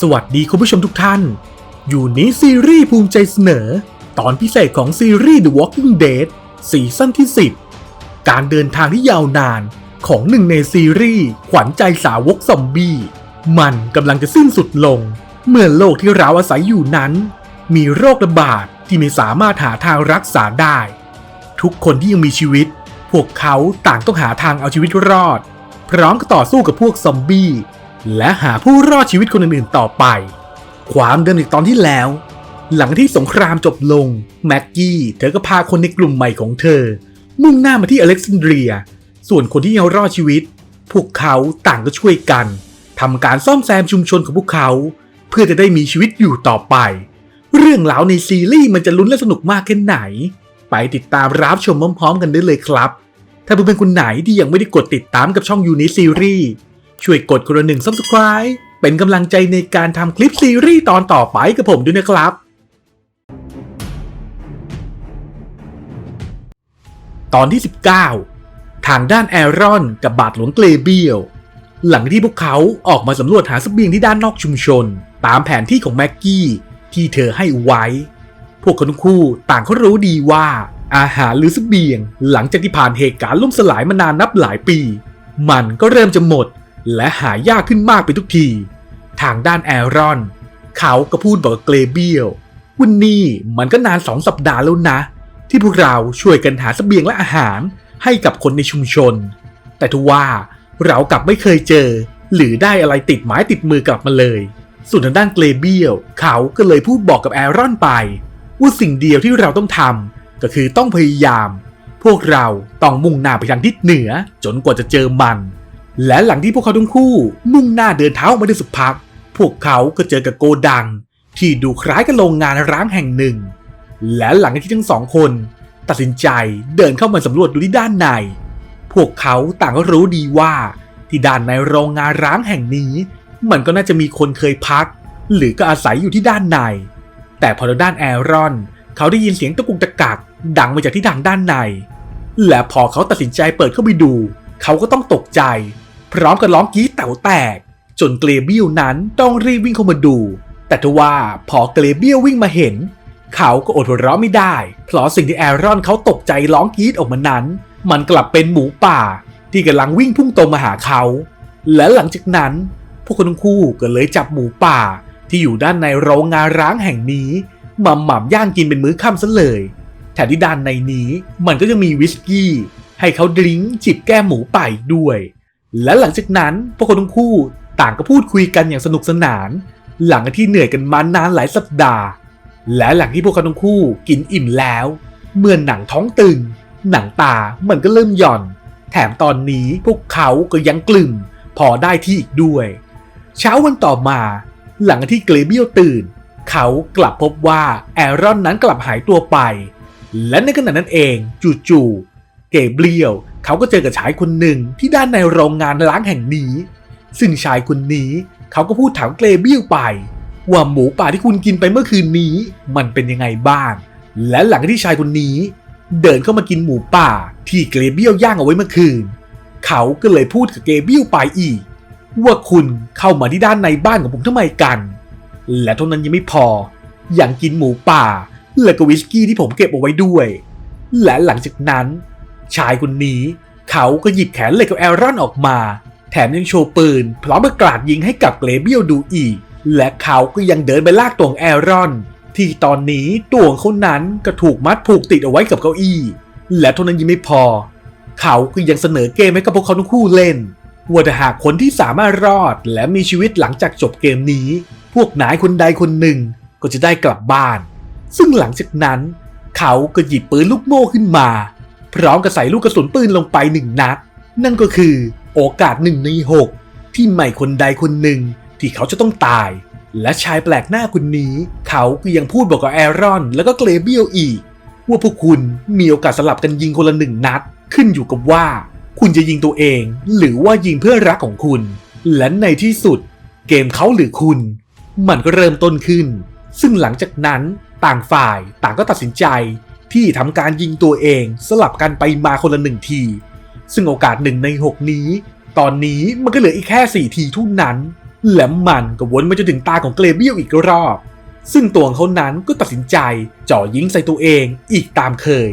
สวัสดีคุณผู้ชมทุกท่าน อยู่นี้ซีรีส์ภูมิใจเสนอ ตอนพิเศษของซีรีส์ The Walking Dead ซีซั่นที่ 10 การเดินทางที่ยาวนานของหนึ่งในซีรีส์ขวัญใจสาวกซอมบี้ มันกำลังจะสิ้นสุดลง เมื่อโลกที่เราอาศัยอยู่นั้น มีโรคระบาดที่ไม่สามารถหาทางรักษาได้ ทุกคนที่ยังมีชีวิต พวกเขาต่างต้องหาทางเอาชีวิตรอด พร้อมกับต่อสู้กับพวกซอมบี้ และหาผู้รอดชีวิตคนอื่นๆต่อไป ความเดิมในตอนที่แล้ว หลังที่สงครามจบลง แม็กกี้เธอก็พาคนในกลุ่มใหม่ของเธอ มุ่งหน้ามาที่อเล็กซานเดรีย ส่วนคนที่ยังรอดชีวิต พวกเขาต่างก็ช่วยกันทำการซ่อมแซมชุมชนของพวกเขา เพื่อจะได้มีชีวิตอยู่ต่อไป เรื่องราวในซีรีส์มันจะลุ้นและสนุกมากแค่ไหน ไปติดตามรับชมพร้อมๆกันได้เลยครับ ถ้าเพื่อนๆคนไหนที่ยังไม่ได้กดติดตามกับช่องยูนิซีรีส์ ช่วยกดกระหนึ่ง subscribe เป็นกำลังใจในการทำคลิปซีรีส์ตอนต่อไปกับผมด้วยนะครับตอนที่ 19 ทางด้านแอรอนกับบาทหลวงเกลเบียลหลังที่พวกเขาออกมาสำรวจหาเสบียงที่ด้านนอกชุมชน ตามแผนที่ของแม็กกี้ที่เธอให้ไว้ พวกเขาทั้งคู่ต่างเขารู้ดีว่า อาหารหรือเสบียง หลังจากที่ผ่านเหตุการณ์ล่มสลายมานานนับหลายปี มันก็เริ่มจะหมด และหายากขึ้นมากไปทุกที ทางด้านแอรอน เขาก็พูดบอกกับเกลเบียลวันนี้มันก็นานสองสัปดาห์แล้วนะ ที่พวกเราช่วยกันหาเสบียงและอาหารให้กับคนในชุมชน แต่ทว่าเรากลับไม่เคยเจอ หรือได้อะไรติดไม้ติดมือกลับมาเลย ส่วนทางด้านเกลเบียลเขาก็เลยพูดบอกกับแอรอนไป ว่าสิ่งเดียวที่เราต้องทำก็คือต้องพยายาม พวกเราต้องมุ่งหน้าไปทางทิศเหนือจนกว่าจะเจอมัน และหลังที่พวกเขาทั้งคู่ มุ่งหน้าเดินเท้ามาได้สักพัก พวกเขาก็เจอกับโกดัง ที่ดูคล้ายกับโรงงานร้างแห่งหนึ่ง และหลังจากที่ทั้งสองคน ตัดสินใจเดินเข้ามาสำรวจดูที่ด้านใน พวกเขาต่างก็รู้ดีว่า ที่ด้านในโรงงานร้างแห่งนี้ มันก็น่าจะมีคนเคยพัก หรือก็อาศัยอยู่ที่ด้านใน แต่พอด้านแอรอน เขาได้ยินเสียงตะกุกตะกักดังมาจากที่ทางด้านใน และพอเขาตัดสินใจเปิดเข้าไปดู เขาก็ต้องตกใจ พร้อมกับร้องกรี๊ดแต๋วแตก จนเกลเบียลนั้นต้องรีบวิ่งเข้ามาดู แต่ทว่าพอเกลเบียลวิ่งมาเห็น เขาก็อดหัวเราะไม่ได้ เพราะสิ่งที่แอรอนเขาตกใจร้องกรี๊ดออกมานั้น มันกลับเป็นหมูป่า ที่กำลังวิ่งพุ่งตรงมาหาเขา และหลังจากนั้น พวกคนทั้งคู่ก็เลยจับหมูป่า ที่อยู่ด้านในโรงงานร้างแห่งนี้มาหม่ำย่างกินเป็นมื้อค่ำซะเลยแถมที่ด้านในนี้มันก็จะมีวิสกี้ ให้เขาดริ้งจิบแก้หมูป่าอีกด้วย และหลังจากนั้นพวกคนทั้งคู่ต่างก็พูดคุยกันอย่างสนุกสนาน หลังจากที่เหนื่อยกันมานานหลายสัปดาห์ และหลังที่พวกเขาทั้งคู่กินอิ่มแล้ว เมื่อหนังท้องตึง หนังตามันก็เริ่มหย่อน แถมตอนนี้พวกเขาก็ยังกลุ่มพอได้ที่อีกด้วย เช้าวันต่อมา หลังจากที่เกรเบียลตื่น เขากลับพบว่าแอรอนนั้นกลับหายตัวไป และในขณะนั้นเองจู่ๆเกเบียล เขาก็เจอกับชายคนหนึ่งที่ด้านในโรงงานล้างแห่งนี้ ซึ่งชายคนนี้เขาก็พูดถามเกรเบียลไป ว่าหมูป่าที่คุณกินไปเมื่อคืนนี้ มันเป็นยังไงบ้าง และหลังที่ชายคนนี้ เดินเข้ามากินหมูป่าที่เกรเบียลย่างเอาไว้เมื่อคืน เขาก็เลยพูดกับเกรเบียลไปอีก ว่าคุณเข้ามาที่ด้านในบ้านของผมทำไมกัน และเท่านั้นยังไม่พออย่างกินหมูป่า และก็วิสกี้ที่ผมเก็บเอาไว้ด้วย และหลังจากนั้น ชายคนนี้ เขาก็หยิบแขนเหล็กกับแอรอนออกมา แถมยังโชว์ปืน พร้อมกับกาดยิงให้กับเกรเบียลดูอีก และเขาก็ยังเดินไปลากตัวงแอรอน ที่ตอนนี้ตัวของเขานั้นก็ถูกมัดผูกติดเอาไว้กับเก้าอี้ และเท่านั้นยังไม่พอ เขาก็ยังเสนอเกมให้กับพวกเขาทั้งคู่เล่นว่าถ้าหากคนที่สามารถรอดและมีชีวิตหลังจากจบเกมนี้ พวกนายคนใดคนหนึ่งก็จะได้กลับบ้าน ซึ่งหลังจากนั้น เขาก็หยิบปืนลูกโม่ขึ้นมา พร้อมกับใส่ลูกกระสุนปืนลงไปหนึ่งนัด นั่นก็คือโอกาสหนึ่งในหกที่ไม่คนใดคนหนึ่งที่เขาจะต้องตาย และชายแปลกหน้าคนนี้ เขาก็ยังพูดบอกกับแอรอน แล้วก็เกรเบียลอีก ว่าพวกคุณมีโอกาสสลับกันยิงคนละหนึ่งนัด ขึ้นอยู่กับว่า คุณจะยิงตัวเอง หรือว่ายิงเพื่อรักของคุณ และในที่สุด เกมเขาหรือคุณ มันก็เริ่มต้นขึ้น ซึ่งหลังจากนั้นต่างฝ่ายต่างก็ตัดสินใจ ที่ทำการยิงตัวเองสลับกันไปมาคนละหนึ่งที ซึ่งโอกาสหนึ่งในหกนี้ ตอนนี้มันก็เหลืออีกแค่สี่ทีเท่านั้น และมันก็วนมาจนถึงตาของเกรเบียลอีกรอบ ซึ่งตัวของเขานั้นก็ตัดสินใจจ่อยิงใส่ตัวเองอีกตามเคย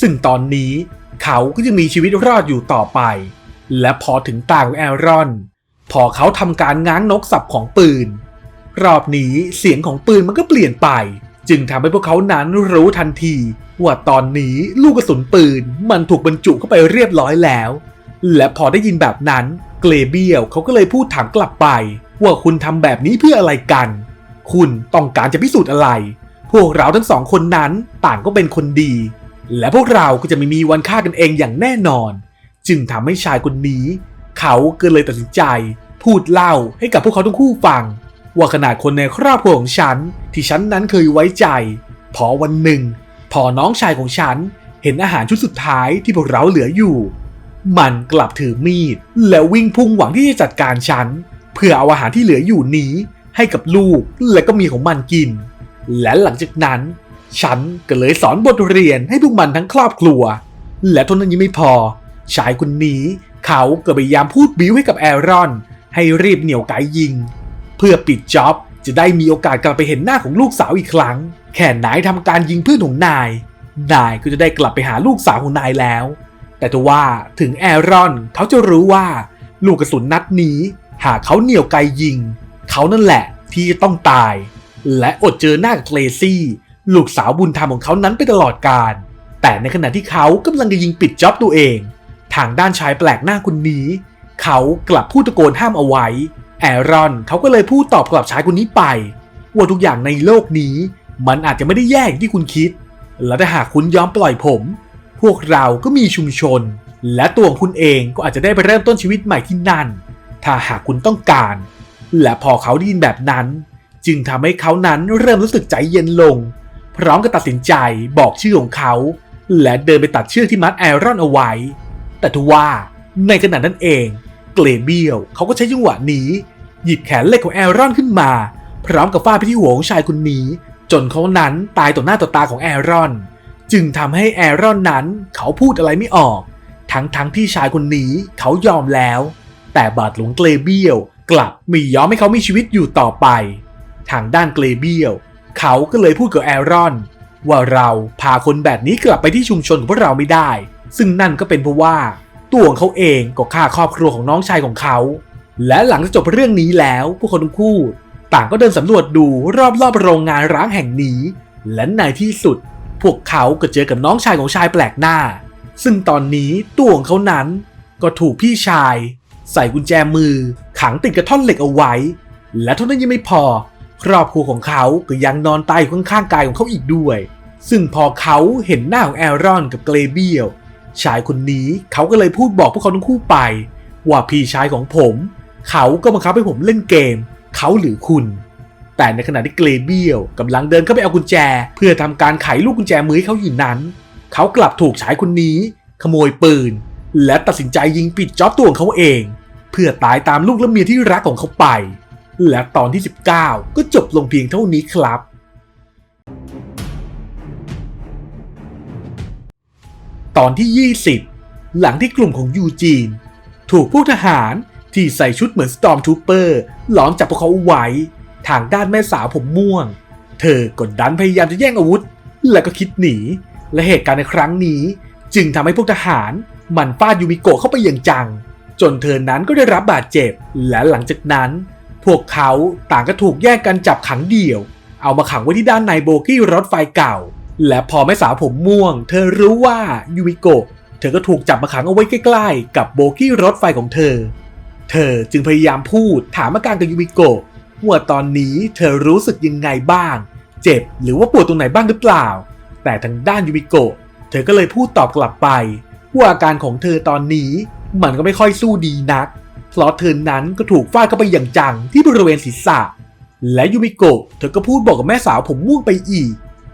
ซึ่งตอนนี้เขาก็จะมีชีวิตรอดอยู่ต่อไป และพอถึงตาของแอรอน พอเขาทำการง้างนกสับของปืน รอบนี้เสียงของปืนมันก็เปลี่ยนไป จึงทำให้พวกเขานั้นรู้ทันที ว่าตอนนี้ลูกกระสุนปืนมันถูกบรรจุเข้าไปเรียบร้อยแล้ว และพอได้ยินแบบนั้นเกรเบียลเขาก็เลยพูดถามกลับไป ว่าคุณทำแบบนี้เพื่ออะไรกัน คุณต้องการจะพิสูจน์อะไร พวกเราทั้งสองคนนั้นต่างก็เป็นคนดี และพวกเราก็จะไม่มีวันฆ่ากันเองอย่างแน่นอน จึงทำให้ชายคนนี้ เขาก็เลยตัดสินใจ พูดเล่าให้กับพวกเขาทั้งคู่ฟัง ว่าขนาดคนในครอบครัวของฉัน ที่ฉันนั้นเคยไว้ใจ พอวันหนึ่ง พอน้องชายของฉัน เห็นอาหารชุดสุดท้ายที่พวกเราเหลืออยู่ มันกลับถือมีด แล้ววิ่งพุ่งหวังที่จะจัดการฉัน เพื่อเอาอาหารที่เหลืออยู่นี้ ให้กับลูกและก็มีของมันกิน และหลังจากนั้น ฉันก็เลยสอนบทเรียนให้พวกมันทั้งครอบครัว และเท่านั้นยังไม่พอ ชายคนนี้ เขาก็พยายามพูดบิ้วให้กับแอรอน ให้รีบเหนี่ยวไกยิง เพื่อปิดจ็อบจะได้มีโอกาสกลับไปเห็นหน้าของลูกสาวอีกครั้ง แค่นายทำการยิงเพื่อนของนาย นายก็จะได้กลับไปหาลูกสาวของนายแล้ว แต่ทว่าถึงแอรอนเขาจะรู้ว่า ลูกกระสุนนัดนี้ หากเขาเหนี่ยวไกยิง เขานั่นแหละที่จะต้องตาย และอดเจอหน้ากับเกรซี่ ลูกสาวบุญธรรมของเขานั้นไปตลอดกาลแต่ในขณะที่เขากำลังจะยิงปิดจ็อบตัวเอง ทางด้านชายแปลกหน้าคนนี้ เขากลับพูดตะโกนห้ามเอาไว้ แอรอนเขาก็เลยพูดตอบกลับชายคนนี้ไป ว่าทุกอย่างในโลกนี้ มันอาจจะไม่ได้แย่อย่างที่คุณคิด และถ้าหากคุณยอมปล่อยผม พวกเราก็มีชุมชน และตัวของคุณเองก็อาจจะได้ไปเริ่มต้นชีวิตใหม่ที่นั่น ถ้าหากคุณต้องการ และพอเขาได้ยินแบบนั้น จึงทำให้เขานั้นเริ่มรู้สึกใจเย็นลง พร้อมกับตัดสินใจบอกชื่อของเขา และเดินไปตัดเชือกที่มัดแอรอนเอาไว้ แต่ทว่าในขณะนั้นเอง เกรเบียลเขาก็ใช้จังหวะนี้ หยิบแขนเล็กของแอรอนขึ้นมา พร้อมกับฟาดไปที่หัวของชายคนนี้ จนเขานั้นตายต่อหน้าต่อตาของแอรอน จึงทำให้แอรอนนั้นเขาพูดอะไรไม่ออก ทั้งทั้งที่ชายคนนี้เขายอมแล้ว แต่บาดหลวงเกรเบียลกลับไม่ยอมให้เขามีชีวิตอยู่ต่อไป ทางด้านเกรเบียลเขาก็เลยพูดกับแอรอน ว่าเราพาคนแบบนี้กลับไปที่ชุมชนของพวกเราไม่ได้ ซึ่งนั่นก็เป็นเพราะว่า ตัวของเขาเองก็ฆ่าครอบครัวของน้องชายของเขา และหลังจากจบเรื่องนี้แล้วพวกคนทั้งคู่ ต่างก็เดินสำรวจดูรอบๆโรงงานร้างแห่งนี้ และในที่สุด พวกเขาก็เจอกับน้องชายของชายแปลกหน้า ซึ่งตอนนี้ตัวของเขานั้น ก็ถูกพี่ชาย ใส่กุญแจมือ ขังติดกระท่อนเหล็กเอาไว้ และเท่านั้นยังไม่พอ ครอบครัวของเขาก็ยังนอนตายอยู่ข้างๆกายของเขาอีกด้วย ซึ่งพอเขาเห็นหน้าของแอรอนกับเกรเบียล ชายคนนี้เขาก็เลยพูดบอกพวกเขาทั้งคู่ไป ว่าพี่ชายของผม เขาก็บังคับให้ผมเล่นเกม เขาหรือคุณ แต่ในขณะที่เกรเบียลกำลังเดินเข้าไปเอากุญแจ เพื่อทำการไขลูกกุญแจมือให้เขาอยู่นั้น เขากลับถูกชายคนนี้ ขโมยปืน และตัดสินใจยิงปิดจ็อบตัวของเขาเอง เพื่อตายตามลูกและเมียที่รักของเขาไป และตอนที่ 19 ก็จบลงเพียงเท่านี้ครับ ตอนที่ 20 หลังที่กลุ่มของยูจีน ถูกพวกทหารที่ใส่ชุดเหมือนสตอมทูเปอร์ล้อมจับพวกเขาไว้ ทางด้านแม่สาวผมม่วง เธอกดดันพยายามจะแย่งอาวุธ และก็คิดหนี และเหตุการณ์ในครั้งนี้ จึงทำให้พวกทหารมันฟาดยูมิโกะเข้าไปอย่างจัง จนเธอนั้นก็ได้รับบาดเจ็บ และหลังจากนั้น พวกเขาต่างก็ถูกแยกกันจับขังเดี่ยว เอามาขังไว้ที่ด้านในโบกี้รถไฟเก่า และพอแม่สาวผมม่วง เธอรู้ว่ายูมิโกะเธอก็ถูกจับมาขังเอาไว้ใกล้ๆ กับโบกี้รถไฟของเธอ เธอจึงพยายามพูดถามอาการกับยูมิโกะว่าตอนนี้เธอรู้สึกยังไงบ้าง เจ็บหรือว่าปวดตรงไหนบ้างหรือเปล่า แต่ทางด้านยูมิโกะเธอก็เลยพูดตอบกลับไปว่าอาการของเธอตอนนี้มันก็ไม่ค่อยสู้ดีนัก เพราะเธอนั้นก็ถูกฟาดเข้าไปอย่างจังที่บริเวณศีรษะ และยูมิโกะเธอก็พูดบอกกับแม่สาวผมม่วงไปอีก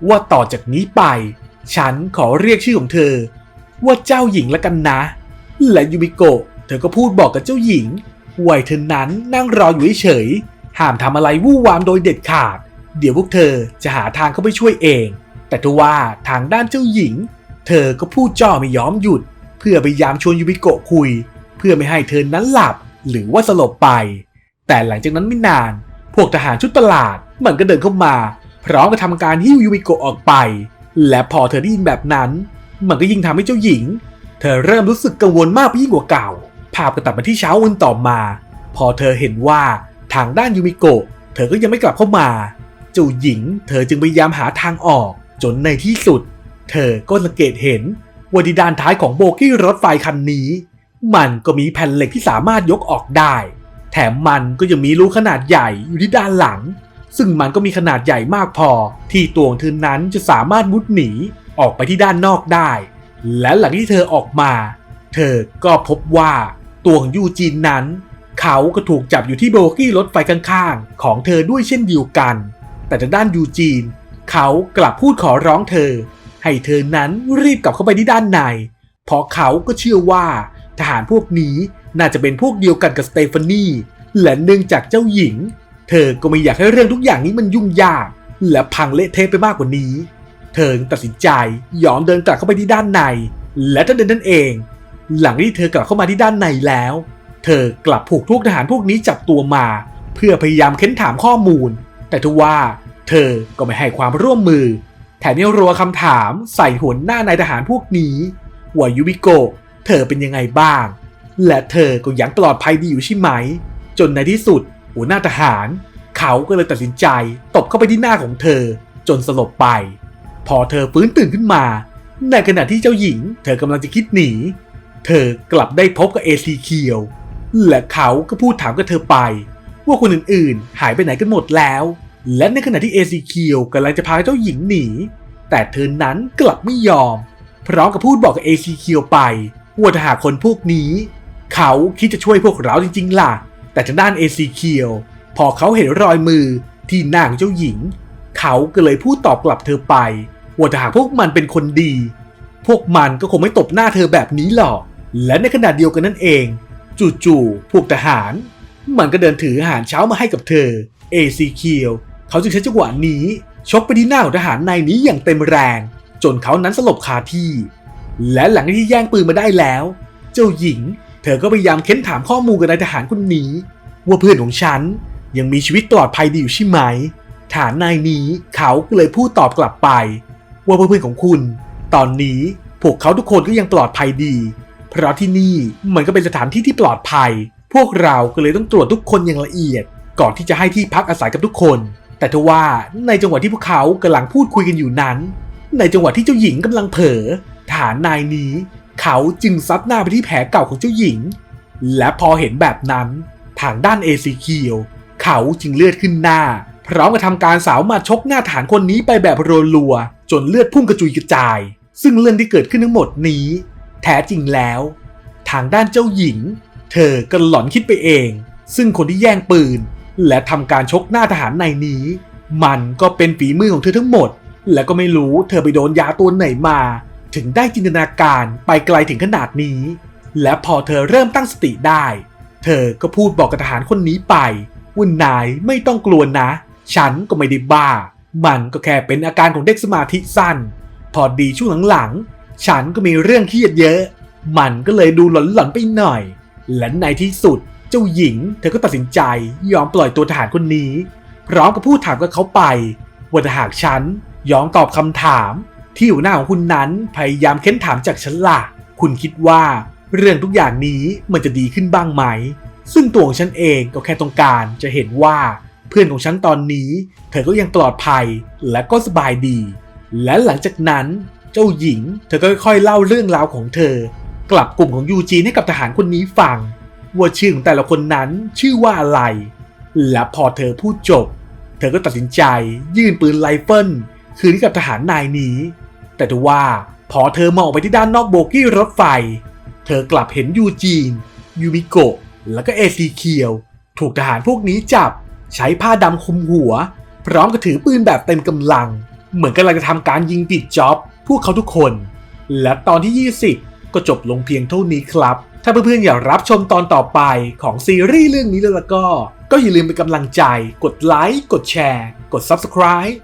ว่าต่อจากนี้ไป ฉันขอเรียกชื่อของเธอ ว่าเจ้าหญิงละกันนะ และยูมิโกะเธอก็พูดบอกกับเจ้าหญิงวัยเธอนั้นนั่งรออยู่เฉยห้ามทำอะไรวู่วามโดยเด็ดขาด เดี๋ยวพวกเธอจะหาทางเข้าไปช่วยเอง แต่ทว่าทางด้านเจ้าหญิง เธอก็พูดจ่อไม่ยอมหยุด เพื่อพยายามชวนยูมิโกะคุย เพื่อไม่ให้เธอนั้นหลับ หรือว่าสลบไป แต่หลังจากนั้นไม่นาน พวกทหารชุดประหลาดมันก็เดินเข้ามา พร้อมกับทำการหิ้วยูมิโกะออกไป และพอเธอได้ยินแบบนั้น มันก็ยิ่งทำให้เจ้าหญิง เธอเริ่มรู้สึกกังวลมากไปยิ่งกว่าเก่า ภาพก็ตัดมาที่เช้าวันต่อมา พอเธอเห็นว่าทางด้านยูมิโกะเธอก็ยังไม่กลับเข้ามา เจ้าหญิง เธอจึงพยายามหาทางออก จนในที่สุด เธอก็สังเกตเห็นว่าดีดานท้ายของโบกี้รถไฟคันนี้ มันก็มีแผ่นเหล็กที่สามารถยกออกได้ แถมมันก็ยังมีรูขนาดใหญ่อยู่ที่ด้านหลัง ซึ่งมันก็มีขนาดใหญ่มากพอ ที่ตัวของเธอนั้นจะสามารถมุดหนีออกไปที่ด้านนอกได้ และหลังที่เธอออกมา เธอก็พบว่าตัวของยูจีนนั้น เขาก็ถูกจับอยู่ที่โบกี้รถไฟข้างๆ ของเธอด้วยเช่นเดียวกัน แต่ทางด้านยูจีน เขากลับพูดขอร้องเธอ ให้เธอนั้นรีบกลับเข้าไปที่ด้านใน เพราะเขาก็เชื่อว่า ทหารพวกนี้น่าจะเป็นพวกเดียวกันกับสเตฟานีและเนื่องจากเจ้าหญิง เธอก็ไม่อยากให้เรื่องทุกอย่างนี้มันยุ่งยาก และพังเละเทะไปมากกว่านี้ เธอตัดสินใจยอมเดินกลับเข้าไปที่ด้านใน และทันเดินนั่นเอง หลังที่เธอกลับเข้ามาที่ด้านในแล้ว เธอกลับผูกพวกทหารพวกนี้จับตัวมา เพื่อพยายามเค้นถามข้อมูล แต่ทว่า เธอก็ไม่ให้ความร่วมมือ แถมยังรัวคำถามใส่หัวหน้านายทหารพวกนี้ว่ายูบิโกเธอเป็นยังไงบ้าง และเธอก็ยังปลอดภัยดีอยู่ใช่ไหม จนในที่สุด หัวหน้าทหาร เขาก็เลยตัดสินใจตบเข้าไปที่หน้าของเธอ จนสลบไป พอเธอฟื้นตื่นขึ้นมา ในขณะที่เจ้าหญิง เธอกำลังจะคิดหนี เธอกลับได้พบกับเอซีเคียวและเขาก็พูดถามกับเธอไป ว่าคนอื่นๆ หายไปไหนกันหมดแล้ว และในขณะที่เอซีเคียวกำลังจะพาเจ้าหญิงหนี แต่เธอนั้นกลับไม่ยอม พร้อมกับพูดบอกกับเอซีเคียวไปว่าถ้าหากคนพวกนี้ เขาคิดจะช่วยพวกเราจริงๆล่ะ แต่ทางด้านเอซีเคียวพอเขาเห็นรอยมือที่หน้าของเจ้าหญิง เขาก็เลยพูดตอบกลับเธอไป ว่าถ้าหากพวกมันเป็นคนดี พวกมันก็คงไม่ตบหน้าเธอแบบนี้หรอก และในขณะเดียวกันนั่นเอง จู่ๆพวกทหาร มันก็เดินถืออาหารเช้ามาให้กับเธอเอซีเคียวเขาจึงใช้จังหวะนี้ชกไปที่หน้าของทหารนายนี้อย่างเต็มแรง จนเขานั้นสลบคาที่ และหลังที่แย่งปืนมาได้แล้ว เจ้าหญิง เธอก็พยายามเค้นถามข้อมูลกับนายทหารคนนี้ ว่าเพื่อนของฉันยังมีชีวิตปลอดภัยดีอยู่ใช่ไหมทหารนายนี้เขาก็เลยพูดตอบกลับไป ว่าเพื่อนๆของคุณ ตอนนี้พวกเขาทุกคนก็ยังปลอดภัยดี เพราะที่นี่มันก็เป็นสถานที่ที่ปลอดภัย พวกเราก็เลยต้องตรวจทุกคนอย่างละเอียด ก่อนที่จะให้ที่พักอาศัยกับทุกคน แต่ทว่าในจังหวะที่พวกเขากำลังพูดคุยกันอยู่นั้น ในจังหวะที่เจ้าหญิงกำลังเผลอทหารนายนี้ เขาจึงซัดหน้าไปที่แผลเก่าของเจ้าหญิง และพอเห็นแบบนั้นทางด้านเอซีเคียวเขาจึงเลือดขึ้นหน้า พร้อมกับทำการสาวมาชกหน้าฐานคนนี้ไปแบบรัวๆจนเลือดพุ่งกระจุยกระจาย ซึ่งเรื่องที่เกิดขึ้นทั้งหมดนี้ แท้จริงแล้ว ทางด้านเจ้าหญิง เธอก็หลอนคิดไปเอง ซึ่งคนที่แย่งปืน และทำการชกหน้าทหารในนี้ มันก็เป็นฝีมือของเธอทั้งหมด และก็ไม่รู้เธอไปโดนยาตัวไหนมา ถึงได้จินตนาการไปไกลถึงขนาดนี้ และพอเธอเริ่มตั้งสติได้ เธอก็พูดบอกกับทหารคนนี้ไปว่านายไม่ต้องกลัวนะ ฉันก็ไม่ได้บ้า มันก็แค่เป็นอาการของเด็กสมาธิสั้น พอดีช่วงหลังๆ ฉันก็มีเรื่องเครียดเยอะ มันก็เลยดูหลอนๆไปหน่อย และในที่สุดเจ้าหญิง เธอก็ตัดสินใจยอมปล่อยตัวทหารคนนี้ พร้อมกับพูดถามกับเขาไปว่าถ้าหากฉันยอมตอบคำถาม ที่หัวหน้าของคุณนั้นพยายามเค้นถามจากฉันล่ะ คุณคิดว่าเรื่องทุกอย่างนี้มันจะดีขึ้นบ้างไหม ซึ่งตัวของฉันเองก็แค่ต้องการจะเห็นว่าเพื่อนของฉันตอนนี้ เธอก็ยังปลอดภัยและก็สบายดี และหลังจากนั้นเจ้าหญิง เธอก็ค่อยๆเล่าเรื่องราวของเธอ กลับกลุ่มของยูจีนให้กับทหารคนนี้ฟังว่าชื่อของแต่ละคนนั้นชื่อว่าอะไร และพอเธอพูดจบ เธอก็ตัดสินใจยื่นปืนไรเฟิลคืนให้กับทหารนายนี้ แต่ทว่าพอเธอมองออกไปที่ด้านนอกโบกี้รถไฟ เธอกลับเห็นยูจีน ยูมิโกะ แล้วก็เอซีเคียว ถูกทหารพวกนี้จับ ใช้ผ้าดำคลุมหัว พร้อมกับถือปืนแบบเต็มกำลัง เหมือนกำลังจะทำการยิงปิดจ็อบ พวกเขาทุกคน และตอนที่ 20 ก็จบลงเพียงเท่านี้ครับ ถ้าเพื่อนๆอยากรับชมตอนต่อไปของซีรีส์เรื่องนี้แล้วก็ ก็อย่าลืมเป็นกำลังใจ กดไลค์ กดแชร์ กด Subscribe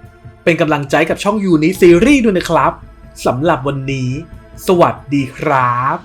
เป็นกำลังใจกับช่องยูนิซีรีส์ด้วยนะครับสำหรับวันนี้ สวัสดีครับ